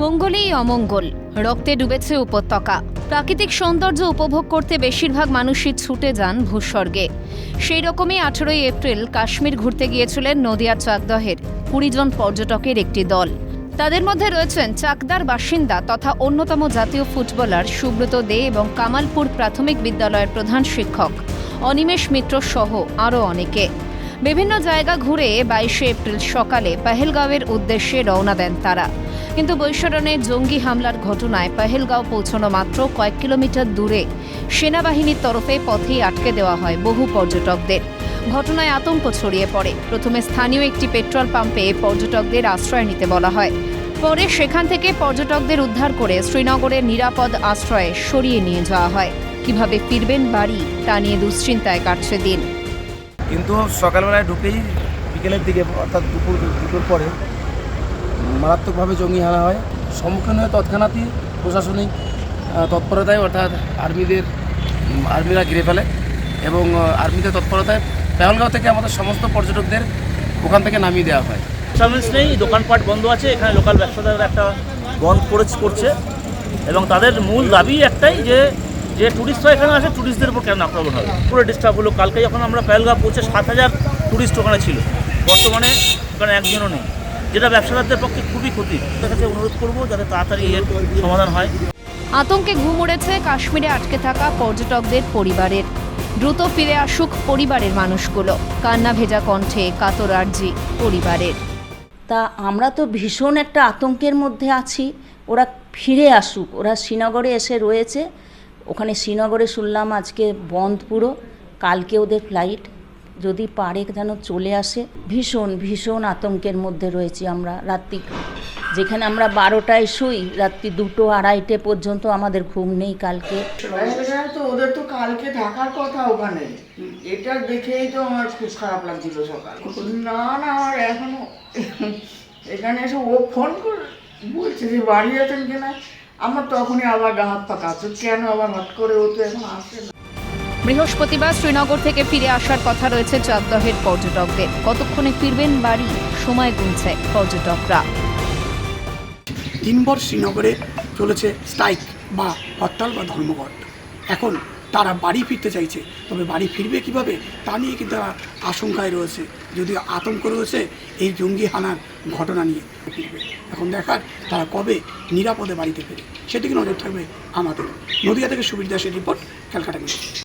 মঙ্গলেই অমঙ্গল। রক্তে ডুবেছে উপত্যকা। প্রাকৃতিক সৌন্দর্য উপভোগ করতে বেশিরভাগ মানুষই ছুটে যান ভূস্বর্গে। সেই রকমই আঠেরোই এপ্রিল কাশ্মীর ঘুরতে গিয়েছিলেন নদিয়ার চাকদহের কুড়ি জন পর্যটকের একটি দল। তাদের মধ্যে রয়েছেন চাকদার বাসিন্দা তথা অন্যতম জাতীয় ফুটবলার সুব্রত দে এবং কামালপুর প্রাথমিক বিদ্যালয়ের প্রধান শিক্ষক অনিমেষ মিত্র সহ আরও অনেকে। বিভিন্ন জায়গা ঘুরে বাইশে এপ্রিল সকালে পেহেলগাঁওয়ের উদ্দেশ্যে রওনা দেন তারা। কিন্তু বৈশরণে জঙ্গি হামলার ঘটনায় পেহেলগাঁও পৌঁছানো মাত্র কয়েক কিলোমিটার দূরে। সেনাবাহিনীর তরফে পথেই আটকে দেওয়া হয় বহু পর্যটকদের। ঘটনায় আতঙ্ক ছড়িয়ে পড়ে। প্রথমে স্থানীয় একটি পেট্রোল পাম্পে পর্যটকদের আশ্রয় নিতে বলা হয়। পরে সেখান থেকে পর্যটকদের উদ্ধার করে শ্রীনগরের নিরাপদ আশ্রয়ে সরিয়ে নিয়ে যাওয়া হয়। কীভাবে ফিরবেন বাড়ি, তা নিয়ে দুশ্চিন্তায় কাটছে দিন। কিন্তু সকালবেলায় ঢুকেই বিকেলের দিকে, অর্থাৎ দুপুর দুপুর পরে মারাত্মকভাবে জঙ্গি হানা হয়। সম্মুখীন হয়ে তৎক্ষণাৎই প্রশাসনিক তৎপরতায় অর্থাৎ আর্মিদের আর্মিরা ঘিরে ফেলে এবং আর্মিদের তৎপরতায় পেহলগাঁও থেকে আমাদের সমস্ত পর্যটকদের ওখান থেকে নামিয়ে দেওয়া হয়। সার্ভিস নেই, দোকানপাট বন্ধ আছে, এখানে লোকাল ব্যবসাদাররা একটা বন্ধ করে করছে এবং তাদের মূল দাবি একটাই যে যে ট্যুরিস্টরা এখানে আসে ট্যুরিস্টদের উপর কেন আক্রমণ হবে? পুরো ডিস্টার্ব হলো। কালকে যখন আমরা পেহলগাঁও পৌঁছে সাত হাজার ট্যুরিস্ট ওখানে ছিল, বর্তমানে ওখানে একজনও নেই। যেটা ব্যবসাদারদের পক্ষে খুবই ক্ষতি। তাদের কাছে অনুরোধ করব যাতে তাড়াতাড়ি এর সমাধান হয়। আতঙ্কে ঘুম উড়েছে কাশ্মীরে আটকে থাকা পর্যটকদের পরিবারের। দ্রুত ফিরে আসুক পরিবারের মানুষগুলো। কান্না ভেজা কণ্ঠে কাতর আর্জি পরিবারের। তা আমরা তো ভীষণ একটা আতঙ্কের মধ্যে আছি। ওরা ফিরে আসুক। ওরা শ্রীনগরে এসে রয়েছে। ওখানে শ্রীনগরে শুনলাম আজকে বন্ধ পুরো। কালকে ওদের ফ্লাইট যদি পারে যেন চলে আসে। ভীষণ ভীষণ আতঙ্কের মধ্যে রয়েছি আমরা রাত্রি। যেখানে আমরা বারোটায় শুই, রাত্রি দুটো আড়াইটে পর্যন্ত আমাদের ঘুম নেই কালকে। ওদের তো কালকে থাকার কথা ওখানে। এটা দেখেই তো আমার খুব খারাপ লাগছিল সকাল। না না, আমার এখনও এখানে এসে ও ফোন করে, বলছে যে বাড়ি আছেন কিনা? আমার তখনই আবার গা হাত কাঁপছে। কেন আবার হট করে ও তো এখন আসে না? বৃহস্পতিবার শ্রীনগর থেকে ফিরে আসার কথা রয়েছে চাকদহের পর্যটকদের। কতক্ষণে ফিরবেন বাড়ি? সময় গুনছে পর্যটকরা। দিনভর শ্রীনগরে চলেছে স্ট্রাইক বা হরতাল বা ধর্মঘট। এখন তারা বাড়ি ফিরতে চাইছে। তবে বাড়ি ফিরবে কীভাবে তা নিয়ে কিন্তু তারা আশঙ্কায় রয়েছে। যদিও আতঙ্ক রয়েছে এই জঙ্গি হানার ঘটনা নিয়ে ফিরবে। এখন দেখার তারা কবে নিরাপদে বাড়িতে ফেরে। সেদিকে নজর থাকবে আমাদের। নদিয়া থেকে সুবীর দাসের রিপোর্ট, ক্যালকাটা নিউজ।